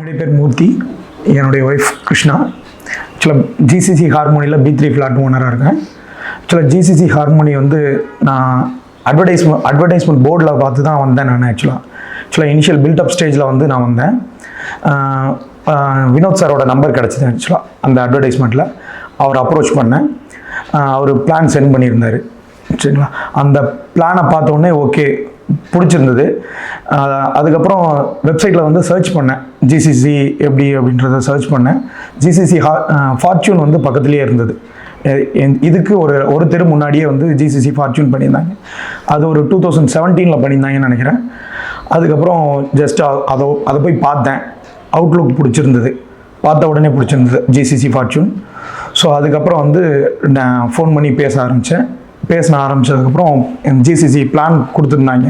என்னுடைய பேர் மூர்த்தி என்னுடைய ஒய்ஃப் கிருஷ்ணா. ஆக்சுவலாக ஜிசிசி ஹார்மோனியில் பி த்ரீ ஃப்ளாட் ஓனராக இருக்கேன். ஆக்சுவலாக ஜிசிசி ஹார்மோனி வந்து நான் அட்வர்டைஸ்மெண்ட் அட்வர்டைஸ்மெண்ட் போர்டில் பார்த்து தான் வந்தேன் நான் ஆக்சுவலாக ஆக்சுவலாக இனிஷியல் பில்டப் ஸ்டேஜில் வந்து நான் வந்தேன். வினோத் சாரோட நம்பர் கிடச்சிது ஆக்சுவலாக அந்த அட்வர்டைஸ்மெண்ட்டில் அவர் அப்ரோச் பண்ணேன். அவர் பிளான் சென்ட் பண்ணியிருந்தார். சரிங்களா? அந்த பிளானை பார்த்தோன்னே ஓகே பிடிச்சிருந்தது. அதுக்கப்புறம் வெப்சைட்டில் வந்து சர்ச் பண்ணேன். ஜிசிசி எப்படி அப்படின்றத சர்ச் பண்ணேன். ஜிசிசி ஹா ஃபார்ச்சூன் வந்து பக்கத்துலேயே இருந்தது. என்- இதுக்கு ஒரு ஒரு தெரு முன்னாடியே வந்து ஜிசிசி ஃபார்ச்சூன் பண்ணியிருந்தாங்க. அது ஒரு டூ தௌசண்ட் செவன்டீனில் பண்ணியிருந்தாங்கன்னு நினைக்கிறேன். அதுக்கப்புறம் ஜஸ்ட் அதை அதை போய் பார்த்தேன். அவுட்லுக் பிடிச்சிருந்தது. பார்த்த உடனே பிடிச்சிருந்தது ஜிசிசி ஃபார்ச்சூன் ஸோ அதுக்கப்புறம் வந்து நான் ஃபோன் பண்ணி பேச ஆரம்பித்தேன் பேச ஆரம்பித்ததுக்கப்புறம் ஜிசிசி பிளான் கொடுத்துருந்தாங்க.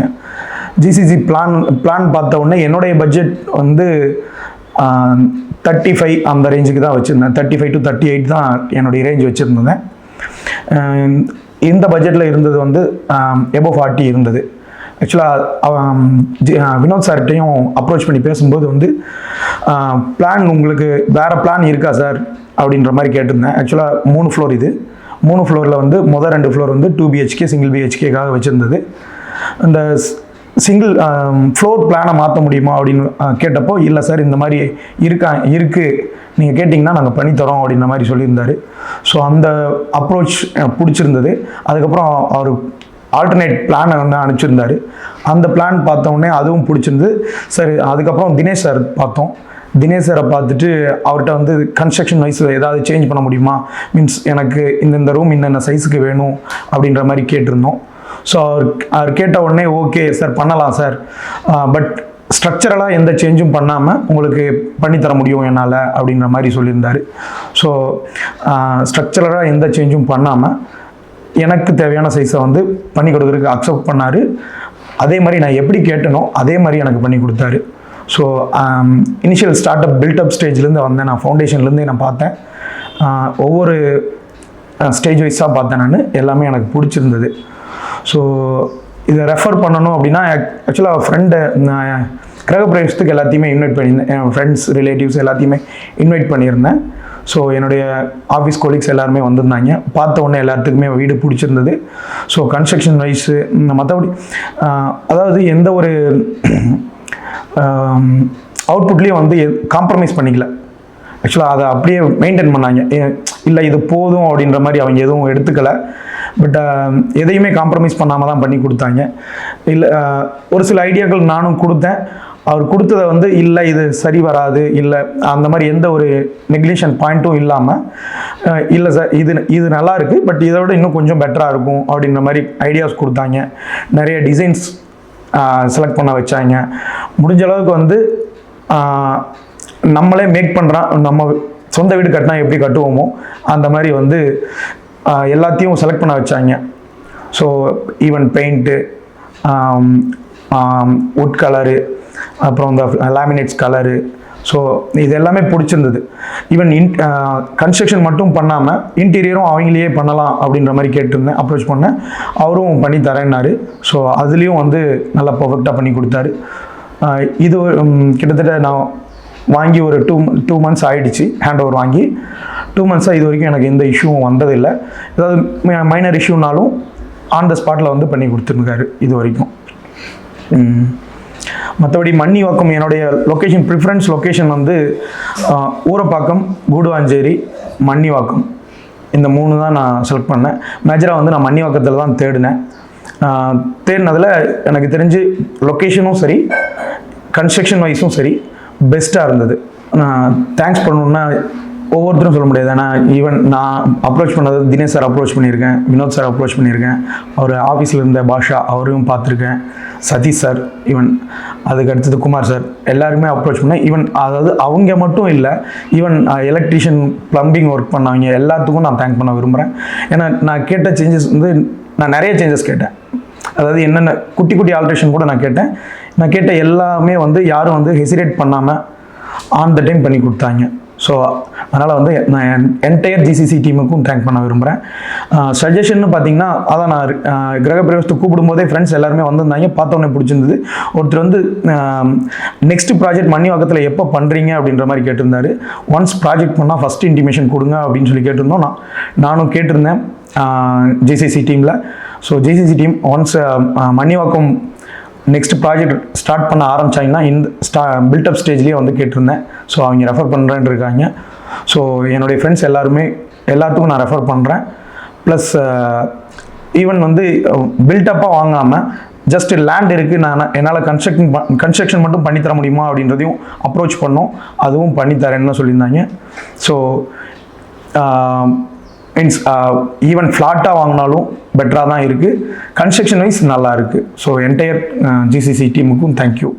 ஜிசிசி பிளான் பிளான் பார்த்த உடனே என்னுடைய பட்ஜெட் வந்து தேர்ட்டி ஃபைவ் அந்த ரேஞ்சுக்கு தான் வச்சுருந்தேன். Thirty five to thirty eight தான் என்னுடைய ரேஞ்ச் வச்சுருந்தேன். இந்த பட்ஜெட்டில் இருந்தது வந்து எபோ ஃபார்ட்டி இருந்தது. ஆக்சுவலாக வினோத் சார்கிட்டையும் அப்ரோச் பண்ணி பேசும்போது வந்து பிளான் உங்களுக்கு வேறு பிளான் இருக்கா சார் அப்படின்ற மாதிரி கேட்டிருந்தேன். ஆக்சுவலாக மூணு ஃப்ளோர் இது. மூணு ஃப்ளோரில் வந்து முதல் ரெண்டு ஃப்ளோர் வந்து டூ பிஹெச்கே சிங்கிள் பிஹெச்கேக்காக வச்சுருந்தது. அந்த சிங்கிள் ஃப்ளோர் பிளானை மாற்ற முடியுமா அப்படின்னு கேட்டப்போ இல்லை சார் இந்த மாதிரி இருக்கா இருக்குது நீங்கள் கேட்டிங்கன்னா நாங்கள் பண்ணித்தரோம் அப்படின்ற மாதிரி சொல்லியிருந்தாரு. ஸோ அந்த அப்ரோச் பிடிச்சிருந்தது. அதுக்கப்புறம் அவர் ஆல்டர்னேட் பிளானை வந்து அனுப்பிச்சிருந்தாரு. அந்த பிளான் பார்த்தோன்னே அதுவும் பிடிச்சிருந்தது. சரி அதுக்கப்புறம் தினேஷ் சார் பார்த்தோம். தினேசரை பார்த்துட்டு அவர்கிட்ட வந்து கன்ஸ்ட்ரக்ஷன் வைஸ் ஏதாவது சேஞ்ச் பண்ண முடியுமா? மீன்ஸ் எனக்கு இந்தந்த ரூம் இந்தந்த சைஸுக்கு வேணும்? அப்படின்ற மாதிரி கேட்டிருந்தோம். ஸோ அவர் அவர் கேட்ட உடனே ஓகே சார் பண்ணலாம் சார் பட் ஸ்ட்ரக்சரலாக எந்த சேஞ்சும் பண்ணாமல் உங்களுக்கு பண்ணித்தர முடியும் என்னால்? அப்படின்ற மாதிரி சொல்லியிருந்தார். ஸோ ஸ்ட்ரக்சரலாக எந்த சேஞ்சும் பண்ணாமல் எனக்கு தேவையான சைஸை வந்து பண்ணி கொடுக்குறதுக்கு அக்செப்ட் பண்ணார். அதே மாதிரி நான் எப்படி கேட்டனோ அதே மாதிரி எனக்கு பண்ணி கொடுத்தாரு. So initial start up build up ஸ்டேஜ்லேருந்து வந்தேன். நான் ஃபவுண்டேஷன்லேருந்தே நான் பார்த்தேன். ஒவ்வொரு ஸ்டேஜ் வைஸாக பார்த்தேன் நான். எல்லாமே எனக்கு பிடிச்சிருந்தது. ஸோ இதை ரெஃபர் பண்ணணும் அப்படின்னா ஆக்சுவலாக ஃப்ரெண்டு நான் கிரகப்பிரவேசத்துக்கு எல்லாத்தையுமே இன்வைட் பண்ணியிருந்தேன் என் ஃப்ரெண்ட்ஸ் ரிலேட்டிவ்ஸ் எல்லாத்தையுமே இன்வைட் பண்ணியிருந்தேன் ஸோ என்னுடைய ஆஃபீஸ் கொலீக்ஸ் எல்லாருமே வந்திருந்தாங்க. பார்த்த உடனே எல்லாத்துக்குமே வீடு பிடிச்சிருந்தது. ஸோ கன்ஸ்ட்ரக்ஷன் வைஸு மற்றபடி அதாவது எந்த ஒரு அவுட்புட்லேயும் வந்து காம்ப்ரமைஸ் பண்ணிக்கல. ஆக்சுவலாக அதை அப்படியே மெயின்டைன் பண்ணாங்க. ஏ- இல்லை இது போதும் அப்படின்ற மாதிரி அவங்க எதுவும் எடுத்துக்கல. பட் எதையுமே காம்ப்ரமைஸ் பண்ணாமல் தான் பண்ணி கொடுத்தாங்க. இல்லை ஒரு சில ஐடியாக்கள் நானும் கொடுத்தேன். அவர் கொடுத்ததை வந்து இல்லை இது சரி வராது இல்லை அந்த மாதிரி எந்த ஒரு நெக்லிஷன் பாயிண்ட்டும் இல்லாமல் இல்லை சார் இது இது நல்லா இருக்குது பட் இதை விட இன்னும் கொஞ்சம் பெட்டராக இருக்கும் அப்படின்ற மாதிரி ஐடியாஸ் கொடுத்தாங்க. நிறைய டிசைன்ஸ் செலக்ட் பண்ண வச்சாங்க. முடிஞ்ச அளவுக்கு வந்து நம்மளே மேக் பண்ணுறான் நம்ம சொந்த வீடு கட்டினா எப்படி கட்டுவோமோ அந்த மாதிரி வந்து எல்லாத்தையும் செலக்ட் பண்ண வச்சாங்க. So even paint wood colour அப்புறம் இந்த லேமினேட்ஸ் கலரு ஸோ இது எல்லாமே பிடிச்சிருந்தது. ஈவன் இன் கன்ஸ்ட்ரக்ஷன் மட்டும் பண்ணாமல் இன்டீரியரும் அவங்களையே பண்ணலாம் அப்படின்ற மாதிரி கேட்டிருந்தேன் அப்ரோச் பண்ணேன். அவரும் பண்ணி தரேன்னாரு ஸோ அதுலேயும் வந்து நல்லா பர்ஃபெக்டாக பண்ணி கொடுத்தாரு. இது கிட்டத்தட்ட நான் வாங்கி ஒரு டூ டூ மந்த்ஸ் ஆகிடுச்சு ஹேண்ட் ஓவர் வாங்கி டூ மந்த்ஸாக இது வரைக்கும் எனக்கு எந்த இஷ்யூவும் வந்ததில்லை. ஏதாவது மைனர் இஷ்யூனாலும் ஆன் த ஸ்பாட்டில் வந்து பண்ணி கொடுத்துருக்காரு இது வரைக்கும். மற்றபடி மண்ணி வாக்கம் என்னுடைய லொக்கேஷன் ப்ரிஃபரன்ஸ் லொக்கேஷன் வந்து ஊரப்பாக்கம் கூடுவாஞ்சேரி மன்னிவாக்கம் இந்த மூணு தான் நான் செலக்ட் பண்ணேன். மேஜராக வந்து நான் மன்னிவாக்கத்தில் தான் தேடினேன். தேடினதில் எனக்கு தெரிஞ்சு லொக்கேஷனும் சரி கன்ஸ்ட்ரக்ஷன் வைஸும் சரி பெஸ்ட்டாக இருந்தது. நான் தேங்க்ஸ் பண்ணணுன்னா ஒவ்வொருத்தரும் சொல்ல முடியாது. ஏன்னா ஈவன் நான் அப்ரோச் பண்ணது தினேஷ் சார் அப்ரோச் பண்ணியிருக்கேன் வினோத் சார் அப்ரோச் பண்ணியிருக்கேன். அவர் ஆஃபீஸில் இருந்த பாஷா அவரையும் பார்த்துருக்கேன். சதீஷ் சார் ஈவன் அதுக்கு அடுத்தது குமார் சார் எல்லாருமே அப்ரோச் பண்ணேன் ஈவன் அதாவது அவங்க மட்டும் இல்லை ஈவன் எலக்ட்ரீஷியன் ப்ளம்பிங் ஒர்க் பண்ணவங்க எல்லாத்துக்கும் நான் தேங்க் பண்ண விரும்புகிறேன் ஏன்னா நான் கேட்ட சேஞ்சஸ் வந்து நான் நிறைய சேஞ்சஸ் கேட்டேன். அதாவது என்னென்ன குட்டி குட்டி ஆல்ட்ரேஷன் கூட நான் கேட்டேன். நான் கேட்ட எல்லாமே வந்து யாரும் வந்து ஹெசிடேட் பண்ணாமல் ஆன் த டைம் பண்ணி கொடுத்தாங்க. ஸோ அதனால் வந்து நான் என்டையர் ஜிசிசி டீமுக்கும் தேங்க் பண்ண விரும்புகிறேன் சஜஷன் பார்த்தீங்கன்னா அதான் நான் அஹ், கிரகப்பிரவேசத்துக்கு கூப்பிடும்போதே ஃப்ரெண்ட்ஸ் எல்லாருமே வந்திருந்தாங்க. பார்த்தோன்னே பிடிச்சிருந்தது. ஒருத்தர் வந்து நெக்ஸ்ட் ப்ராஜெக்ட் மணிவாக்கத்தில் எப்போ பண்ணுறீங்க அப்படின்ற மாதிரி கேட்டிருந்தாரு. ஒன்ஸ் ப்ராஜெக்ட் பண்ணால் ஃபஸ்ட் இன்டிமேஷன் கொடுங்க அப்படின்னு சொல்லி கேட்டிருந்தோம். நான் நானும் கேட்டிருந்தேன் ஜிசிசி டீமில் so JCC team once Manivakkam next project start பண்ண ஆரம்பிச்சாங்கன்னா இந்த ஸ்டா பில்டப் ஸ்டேஜ்லேயே வந்து கேட்டிருந்தேன். ஸோ அவங்க ரெஃபர் பண்ணுறேன்னு இருக்காங்க. ஸோ என்னுடைய ஃப்ரெண்ட்ஸ் எல்லாருமே எல்லாத்துக்கும் நான் ரெஃபர் பண்ணுறேன் ப்ளஸ் ஈவன் வந்து பில்டப்பாக வாங்காமல் ஜஸ்ட் லேண்ட் இருக்குது நான் என்னால் கன்ஸ்ட்ரக்ஷன் கன்ஸ்ட்ரக்ஷன் மட்டும் பண்ணித்தர முடியுமா அப்படின்றதையும் அப்ரோச் பண்ணோம். அதுவும் பண்ணித்தரேன்னு சொல்லியிருந்தாங்க. ஸோ um, மீன்ஸ் ஈவன் ஃப்ளாட்டாக வாங்கினாலும் பெட்டராக தான் இருக்குது கன்ஸ்ட்ரக்ஷன் வைஸ் நல்லா இருக்குது ஸோ என்டையர் ஜிசிசி டீமுக்கும் தேங்க்யூ